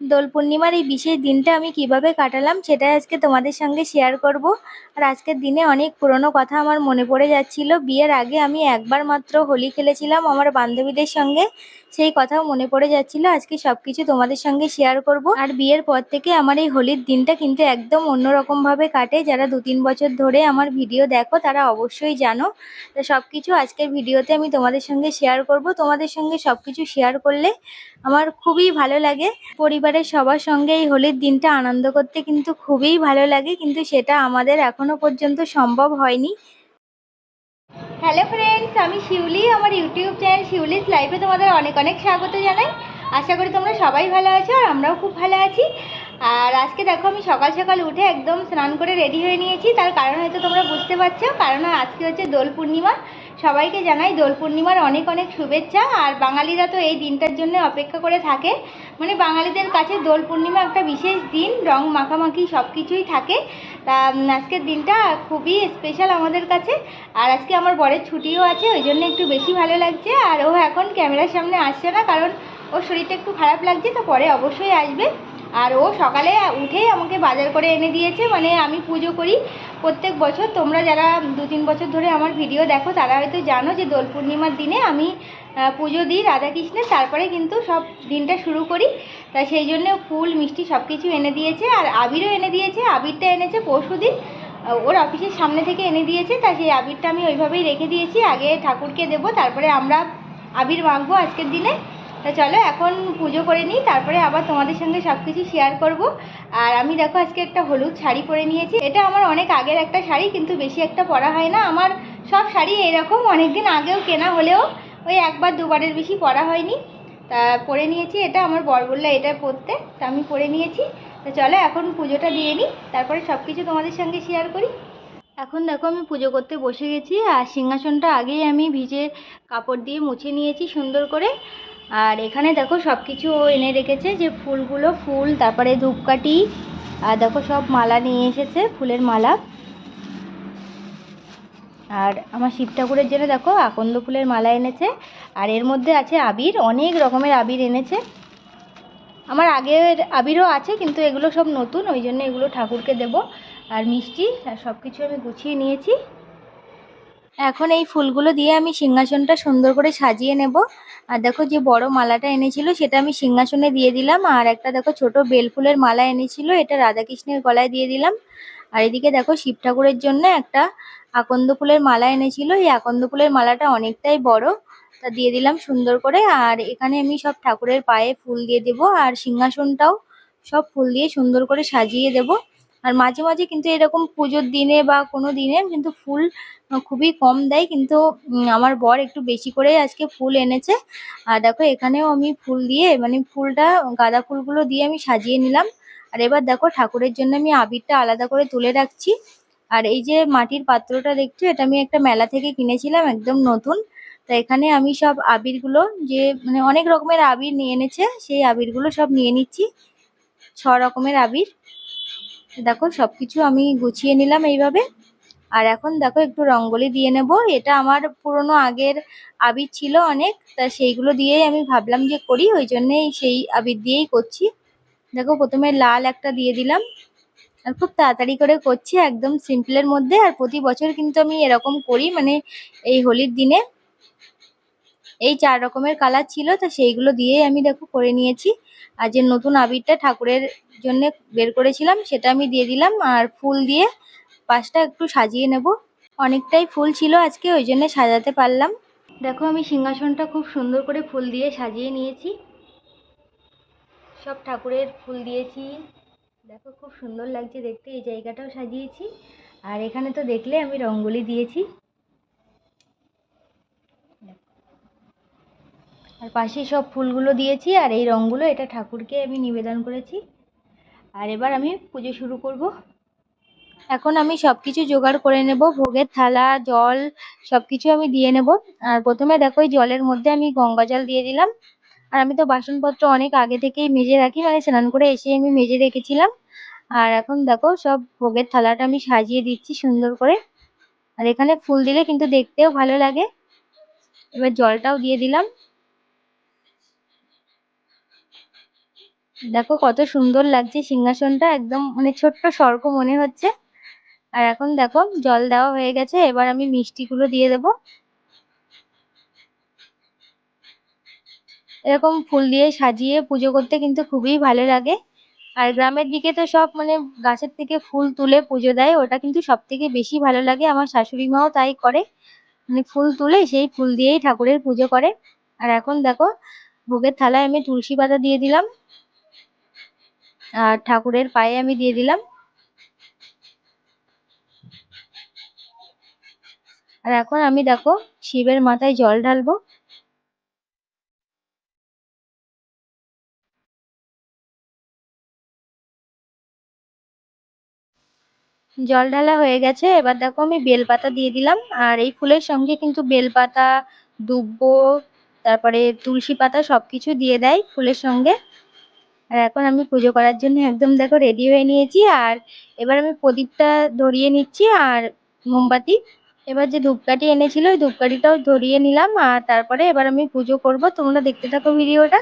দোল পূর্ণিমার এই বিশেষ দিনটা আমি কীভাবে কাটালাম সেটাই আজকে তোমাদের সঙ্গে শেয়ার করব। আর আজকের দিনে অনেক পুরনো কথা আমার মনে পড়ে যাচ্ছিল। বিয়ের আগে আমি একবার মাত্র হোলি খেলেছিলাম আমার বান্ধবীদের সঙ্গে। সেই কথাও মনে পড়ে যাচ্ছিল। আজকে সব কিছু তোমাদের সঙ্গে শেয়ার করব। আর বিয়ের পর থেকে আমার এই হোলির দিনটা কিন্তু একদম অন্যরকমভাবে কাটে। যারা দু তিন বছর ধরে আমার ভিডিও দেখো, তারা অবশ্যই জানো। তো সব কিছু আজকের ভিডিওতে আমি তোমাদের সঙ্গে শেয়ার করব। তোমাদের সঙ্গে সব কিছু শেয়ার করলে আমার খুবই ভালো লাগে। পরিবারের সবার সঙ্গে এই হোলির দিনটা আনন্দ করতে কিন্তু খুবই ভালো লাগে, কিন্তু সেটা আমাদের এখনও পর্যন্ত সম্ভব হয়নি। হ্যালো ফ্রেন্ডস আমি শিউলি, আমার ইউটিউব চ্যানেল শিউলিস লাইফে তোমাদের অনেক অনেক স্বাগত জানাই। আশা করি তোমরা সবাই ভালো আছো আর আমরাও খুব ভালো আছি। আর আজকে দেখো আমি সকাল সকাল উঠে একদম স্নান করে রেডি হয়ে নিয়েছি, তার কারণ হয়তো তোমরা বুঝতে পারছ, কারণ আজকে হচ্ছে দোল পূর্ণিমা। সবাইকে জানাই দোল পূর্ণিমার অনেক অনেক শুভেচ্ছা। আর বাঙালিরা তো এই দিনটার জন্য অপেক্ষা করে থাকে। মানে বাঙালিদের কাছে দোল পূর্ণিমা একটা বিশেষ দিন, রং মাখামাখি সব কিছুই থাকে। তা আজকের দিনটা খুবই স্পেশাল আমাদের কাছে। আর আজকে আমার বরের ছুটিও আছে, ওই জন্য একটু বেশি ভালো লাগছে। আর ও এখন ক্যামেরার সামনে আসছে না, কারণ ওর শরীরটা একটু খারাপ লাগছে, তো পরে অবশ্যই আসবে। আর ও সকালে উঠেই আমাকে বাজার করে এনে দিয়েছে মানে আমি পুজো করি। প্রত্যেক বছর তোমরা যারা দু তিন বছর ধরে আমার ভিডিও দেখো, তারা হয়তো জানো যে দোল পূর্ণিমার দিনে আমি পুজো দিই রাধাকৃষ্ণের, তারপরে কিন্তু সব দিনটা শুরু করি। তা সেই জন্য ফুল, মিষ্টি সব কিছু এনে দিয়েছে, আর আবিরও এনে দিয়েছে, আবিরটা এনেছে পরশু দিন ওর অফিসের সামনে থেকে এনে দিয়েছে, তা সেই আবিরটা আমি ওইভাবেই রেখে দিয়েছি, আগে ঠাকুরকে দেবো, তারপরে আমরা আবির মাখবো আজকের দিনে। তা চলো, এখন পুজো করে নিই, তারপরে আবার তোমাদের সঙ্গে সব কিছু শেয়ার করব। আর আমি দেখো আজকে একটা হলুদ শাড়ি পরে নিয়েছি। এটা আমার অনেক আগের একটা শাড়ি, কিন্তু বেশি একটা পরা হয় না। আমার সব শাড়ি এরকম অনেক দিন আগেও কেনা হলেও ওই একবার দুবারের বেশি পরা হয়নি। তা পরে নিয়েছি, এটা আমার বর বললে এটা পরতে, তা আমি পরে নিয়েছি। তো চলো, এখন পুজোটা দিয়ে নিই, তারপরে সব কিছু তোমাদের সঙ্গে শেয়ার করি। এখন দেখো, আমি পুজো করতে বসে গেছি, আর সিংহাসনটা আগেই আমি ভিজে কাপড় দিয়ে মুছে নিয়েছি সুন্দর করে। আর এখানে দেখো সব কিছু এনে রেখেছে যে ফুলগুলো ফুল, তারপরে ধূপকাঠি, আর দেখো সব মালা নিয়ে এসেছে, ফুলের মালা। আর আমার শিব ঠাকুরের জন্য দেখো আকন্দ ফুলের মালা এনেছে, আর এর মধ্যে আছে আবির, অনেক রকমের আবির এনেছে। আমার আগের আবিরও আছে, কিন্তু এগুলো সব নতুন, ওই জন্য এগুলো ঠাকুরকে দেব। আর মিষ্টি, আর সব কিছু আমি গুছিয়ে নিয়েছি। এখন এই ফুলগুলো দিয়ে আমি সিংহাসনটা সুন্দর করে সাজিয়ে নেব। আর দেখো যে বড় মালাটা এনেছিল, সেটা আমি সিংহাসনে দিয়ে দিলাম। আর একটা দেখো ছোট বেল ফুলের মালা এনেছিল, এটা রাধাকৃষ্ণের গলায় দিয়ে দিলাম। আর এদিকে দেখো শিব ঠাকুরের জন্য একটা আকন্দ ফুলের মালা এনেছিল। এই আকন্দ ফুলের মালাটা অনেকটাই বড়, তা দিয়ে দিলাম সুন্দর করে। আর এখানে আমি সব ঠাকুরের পায়ে ফুল দিয়ে দেব, আর সিংহাসনটাও সব ফুল দিয়ে সুন্দর করে সাজিয়ে দেব। আর মাঝে মাঝে কিন্তু এরকম পুজোর দিনে বা কোনো দিনে কিন্তু ফুল খুবই কম দেয়। কিন্তু আমার বর একটু বেশি করে আজকে ফুল এনেছে। আর দেখো, এখানেও আমি ফুল দিয়ে মানে ফুলটা, গাঁদা ফুলগুলো দিয়ে আমি সাজিয়ে নিলাম। আর এবার দেখো, ঠাকুরের জন্য আমি আবিরটা আলাদা করে তুলে রাখছি। আর এই যে মাটির পাত্রটা দেখছ, এটা আমি একটা মেলা থেকে কিনেছিলাম, একদম নতুন। তা এখানে আমি সব আবিরগুলো যে মানে অনেক রকমের আবির নিয়ে এনেছে, সেই আবিরগুলো সব নিয়ে নিচ্ছি। ছ রকমের আবির। দেখো সব কিছু আমি গুছিয়ে নিলাম এইভাবে। আর এখন দেখো, একটু রঙ্গোলি দিয়ে নেব। এটা আমার পুরনো আগের আবির ছিল অনেক, তা সেইগুলো দিয়েই আমি ভাবলাম যে করি, ওই জন্যেই সেই আবির দিয়েই করছি। দেখো, প্রথমে লাল একটা দিয়ে দিলাম। আর খুব তাড়াতাড়ি করে করছি, একদম সিম্পলের মধ্যে। আর প্রতি বছর কিন্তু আমি এরকম করি মানে এই হোলির দিনে। এই চার রকমের কালার ছিল, তো সেইগুলো দিয়েই আমি দেখো করে নিয়েছি। আর যে নতুন আবিরটা ঠাকুরের জন্য বের করেছিলাম, সেটা আমি দিয়ে দিলাম। আর ফুল দিয়ে পাশটা একটু সাজিয়ে নেব। অনেকটাই ফুল ছিল আজকে, ওই জন্য সাজাতে পারলাম। দেখো আমি সিংহাসনটা খুব সুন্দর করে ফুল দিয়ে সাজিয়ে নিয়েছি। সব ঠাকুরের ফুল দিয়েছি। দেখো খুব সুন্দর লাগছে দেখতে, এই জায়গাটাও সাজিয়েছি। আর এখানে তো দেখলে আমি রঙ্গোলি দিয়েছি। আর পাশে সব ফুলগুলো দিয়েছি আর এই রঙগুলো এটা ঠাকুরকে আমি নিবেদন করেছি। আর এবার আমি পুজো শুরু করব। এখন আমি সব কিছু জোগাড় করে নেব, ভোগের থালা, জল সব কিছু আমি দিয়ে নেব। আর প্রথমে দেখো এই জলের মধ্যে আমি গঙ্গা জল দিয়ে দিলাম। আর আমি তো বাসনপত্র অনেক আগে থেকেই মেজে রাখি মানে স্নান করে এসে আমি মেজে রেখেছিলাম। আর এখন দেখো সব ভোগের থালাটা আমি সাজিয়ে দিচ্ছি সুন্দর করে। আর এখানে ফুল দিলে কিন্তু দেখতেও ভালো লাগে। এবার জলটাও দিয়ে দিলাম। দেখো কত সুন্দর লাগছে সিংহাসনটা, একদম মানে ছোট্ট স্বর্গ মনে হচ্ছে। আর এখন দেখো জল দেওয়া হয়ে গেছে, এবার আমি মিষ্টিগুলো দিয়ে দেবো। এরকম ফুল দিয়ে সাজিয়ে পুজো করতে কিন্তু খুবই ভালো লাগে। আর গ্রামের দিকে তো সব মানে গাছের থেকে ফুল তুলে পুজো দেয়, ওটা কিন্তু সব থেকে বেশি ভালো লাগে। আমার শাশুড়ি মাও তাই করে। মানে ফুল তুলে সেই ফুল দিয়েই ঠাকুরের পুজো করে। আর এখন দেখো ভোগের থালায় আমি তুলসী পাতা দিয়ে দিলাম। আর ঠাকুরের পায়ে আমি দিয়ে দিলাম। আর এখন আমি দেখো শিবের মাথায় জল ঢালবো। জল ঢালা হয়ে গেছে, এবার দেখো আমি বেলপাতা দিয়ে দিলাম। আর এই ফুলের সঙ্গে কিন্তু বেলপাতা, দুব্ব, তারপরে তুলসী পাতা সবকিছু দিয়ে দেয় ফুলের সঙ্গে। আর এখন আমি পুজো করার জন্য একদম দেখো রেডি হয়ে নিয়েছি। আর এবার আমি প্রদীপটা ধরিয়ে নিচ্ছি আর মোমবাতি। এবার যে ধূপকাঠি এনেছিল, ওই ধূপকাঠিটাও ধরিয়ে নিলাম। আর তারপরে এবার আমি পুজো করব। তোমরা দেখতে থাকো ভিডিওটা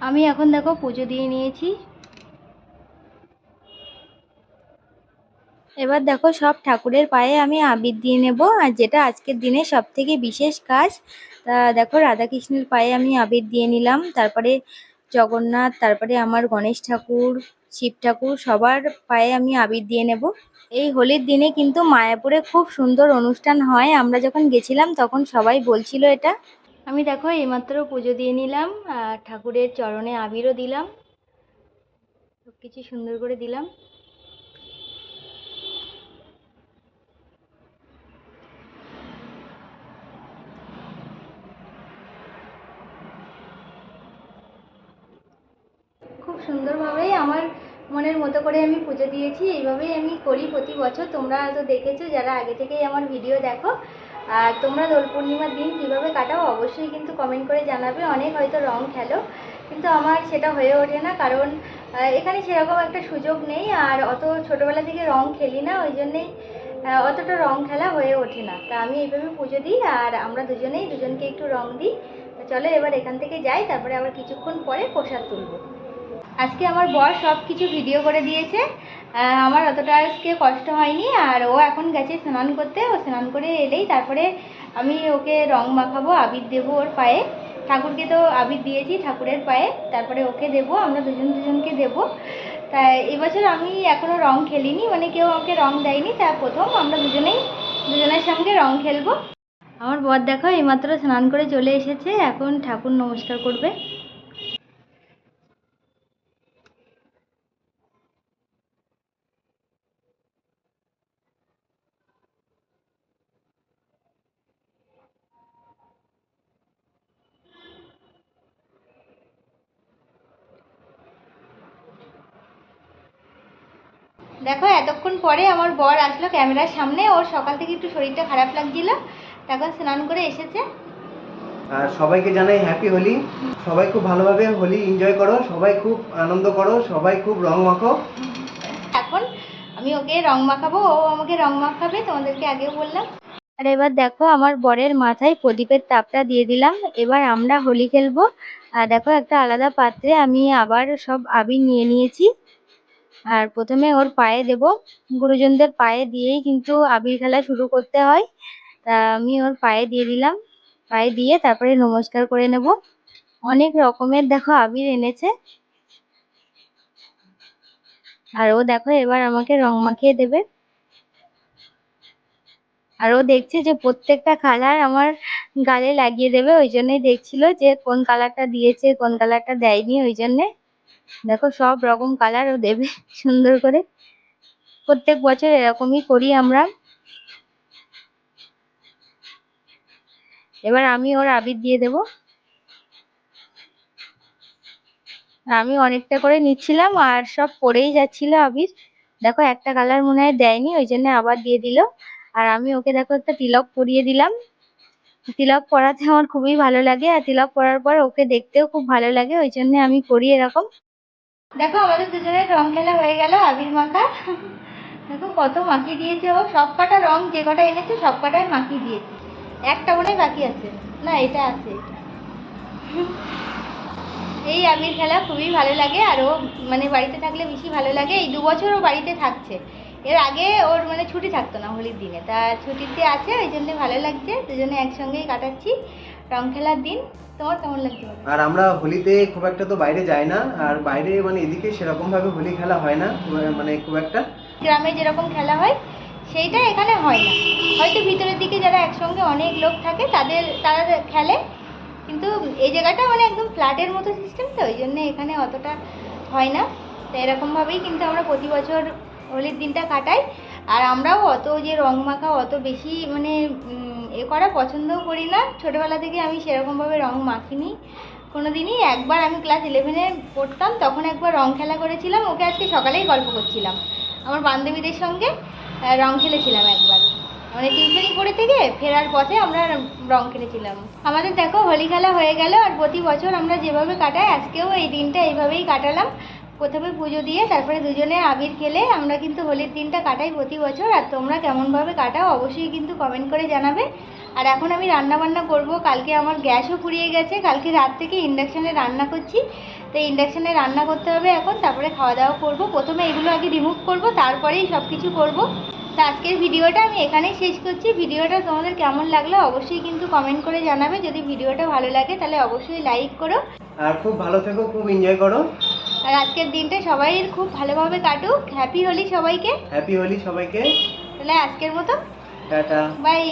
আমি এখন দেখো পুজো দিয়ে নিয়েছি। এবার দেখো সব ঠাকুরের পায়ে আমি আবির দিয়ে নেব, আর যেটা আজকের দিনে সব থেকে বিশেষ কাজ, তা দেখো রাধাকৃষ্ণের পায়ে আমি আবির দিয়ে নিলাম, তারপরে জগন্নাথ, তারপরে আমার গণেশ ঠাকুর, শিব ঠাকুর, সবার পায়ে আমি আবির দিয়ে নেব। এই হোলির দিনে কিন্তু মায়াপুরে খুব সুন্দর অনুষ্ঠান হয়, আমরা যখন গেছিলাম তখন সবাই বলছিল এটা। আমি দেখো, এইমাত্র পুজো দিয়ে নিলাম, আর ঠাকুরের চরণে আবিরও দিলাম। সব কিছু সুন্দর করে দিলাম। খুব সুন্দরভাবেই আমার মনের মতো করে আমি পুজো দিয়েছি। এইভাবেই আমি করি প্রতি বছর। তোমরা হয়তো দেখেছ, যারা আগে থেকেই আমার ভিডিও দেখো আর তোমরা দোল পূর্ণিমার দিন কীভাবে কাটাও অবশ্যই কিন্তু কমেন্ট করে জানাবে। অনেক হয়তো রং খেলো, কিন্তু আমার সেটা হয়ে ওঠে না, কারণ এখানে সেরকম একটা সুযোগ নেই, আর অত ছোটোবেলা থেকে রং খেলি না, ওই জন্যেই অতটা রং খেলা হয়ে ওঠে না। তা আমি এইভাবে পুজো দিই, আর আমরা দুজনেই দুজনকে একটু রং দিই। চলো এবার এখান থেকে যাই, তারপরে আবার কিছুক্ষণ পরে প্রসাদ তুলবো। আজকে আমার বর সব কিছু ভিডিও করে দিয়েছে আমার অতটা আজকে কষ্ট হয়নি, আর ও এখন গেছে স্নান করতে। ও স্নান করে এলেই তারপরে আমি ওকে রং মাখাবো, আবির দেবো ওর পায়ে। ঠাকুরকে তো আবির দিয়েছি ঠাকুরের পায়ে, তারপরে ওকে দেবো, আমরা দুজন দুজনকে দেবো। তাই এবছর আমি এখনও রং খেলিনি মানে কেউ আমাকে রং দেয়নি, তা প্রথম আমরা দুজনেই, দুজনের সঙ্গে রং খেলব। আমার বর দেখো, এইমাত্র স্নান করে চলে এসেছে, এখন ঠাকুর নমস্কার করবে। দেখো এতক্ষণ পরে আমার বর আসলো ক্যামেরার সামনে। ওর সকাল থেকে একটু শরীরটা খারাপ লাগছিল। এখন স্নান করে এসেছে। আর সবাইকে জানাই হ্যাপি হোলি। সবাই খুব ভালোভাবে হোলি এনজয় করো। সবাই খুব আনন্দ করো। সবাই খুব রং মাখো। এখন আমি ওকে রং মাখাবো। ও আমাকে রং মাখাবে তোমাদেরকে আগেও বললাম। আর এবার দেখো আমার বরের মাথায় প্রদীপের তাপটা দিয়ে দিলাম। এবার আমরা হোলি খেলব। আর দেখো একটা আলাদা পাত্রে আমি আবার সব আবির নিয়ে নিয়েছি। আর প্রথমে ওর পায়ে দেব। গুরুজনদের পায়ে দিয়েই কিন্তু আবির খেলা শুরু করতে হয়। তা আমি ওর পায়ে দিয়ে দিলাম। পায়ে দিয়ে তারপরে নমস্কার করে নেব। অনেক রকমের দেখো আবির এনেছে। আর ও দেখো এবার আমাকে রং মাখিয়ে দেবে। আর ও দেখছে যে প্রত্যেকটা কালার আমার গালে লাগিয়ে দেবে। ওই জন্যই দেখছিল যে কোন কালারটা দিয়েছে, কোন কালারটা দেয়নি। ওই জন্যে দেখো, সব রকম কালার ও দেবে, সুন্দর করে। প্রত্যেক বছর এরকমই করি আমরা। এবার আমি ওর আবির দিয়ে দেব। আমি অনেকটা করে নিচ্ছিলাম আর সব পড়েই যাচ্ছিল আবির। দেখো, একটা কালার মনে হয় দেয়নি, ওই জন্য আবার দিয়ে দিল। আর আমি ওকে দেখো, একটা তিলক পরিয়ে দিলাম। তিলক পরাতে আমার খুবই ভালো লাগে, আর তিলক পরার পর ওকে দেখতেও খুব ভালো লাগে, ওই জন্য আমি করি এরকম। দেখো, আমাদের দুজনের রং খেলা হয়ে গেল, আবির মাখা। দেখো, কত মাখিয়ে দিয়েছে ও। সব কটা রং, যে কটা এনেছে, সব কটাই মাখিয়ে দিয়েছে। একটা মনে বাকি আছে। না, এটা আছে। এই আবির খেলা খুবই ভালো লাগে, আর ও মানে বাড়িতে থাকলে বেশি ভালো লাগে। এই দু বছর ও বাড়িতে থাকছে। এর আগে ওর মানে ছুটি থাকতো না, হোলির দিনে। তা ছুটিতে আছে, ওই জন্য ভালো লাগছে। দুজনে একসঙ্গেই কাটাচ্ছি। রং খেলার দিন তোমার কেমন লাগছে আর আমরা হোলিতে খুব একটা তো বাইরে যাই না আর বাইরে মানে এদিকে সেরকম ভাবে হোলি খেলা হয় না মানে খুব একটা। গ্রামে যেরকম খেলা হয় সেইটা এখানে হয় না। হয়তো ভিতরের দিকে যারা একসঙ্গে অনেক লোক থাকে তাদের তারা খেলে কিন্তু এই জায়গাটা মানে একদম ফ্ল্যাটের মতো সিস্টেম তো ওই জন্য এখানে অতটা হয় না। তো এরকমভাবেই কিন্তু আমরা প্রতি বছর হোলির দিনটা কাটাই। আর আমরাও অত যে রং মাখা অত বেশি মানে এ করা পছন্দও করি না। ছোটোবেলা থেকে আমি সেরকমভাবে রং মাখিনি। কোনো দিনই একবার আমি ক্লাস ইলেভেনে পড়তাম, তখন একবার রং খেলা করেছিলাম, ওকে আজকে সকালেই গল্প করছিলাম। আমার বান্ধবীদের সঙ্গে রং খেলেছিলাম একবার। মানে টিউশনি পড়ে থেকে ফেরার পথে আমরা রং খেলেছিলাম। আমাদের দেখো হোলি খেলা হয়ে গেল, আর প্রতি বছর আমরা যেভাবে কাটাই, আজকেও এই দিনটা এইভাবেই কাটালাম। প্রথমে পুজো দিয়ে তারপরে দুজনে আবির খেলে আমরা কিন্তু হোলির দিনটা কাটাই প্রতি বছর। আর তোমরা কেমনভাবে কাটাও অবশ্যই কিন্তু কমেন্ট করে জানাবে। আর এখন আমি রান্না বান্না করব। কালকে আমার গ্যাসও ফুরিয়ে গেছে। কালকে রাত থেকে ইন্ডাকশানে রান্না করছি। তো ইন্ডাকশানে রান্না করতে হবে এখন। তারপরে খাওয়া দাওয়া করব। প্রথমে এগুলো আগে রিমুভ করব। তারপরেই সব কিছু করব। তো আজকের ভিডিওটা আমি এখানেই শেষ করছি। ভিডিওটা তোমাদের কেমন লাগল অবশ্যই কিন্তু কমেন্ট করে জানাবে। যদি ভিডিওটা ভালো লাগে তাহলে অবশ্যই লাইক করো। আর খুব ভালো থেকো, খুব এনজয় করো। আর আজকের দিনটা সবাই খুব ভালোভাবে কাটুক। হ্যাপি হোলি সবাইকে। হ্যাপি হোলি সবাইকে। তাহলে আজকের মতো। টাটা। বাই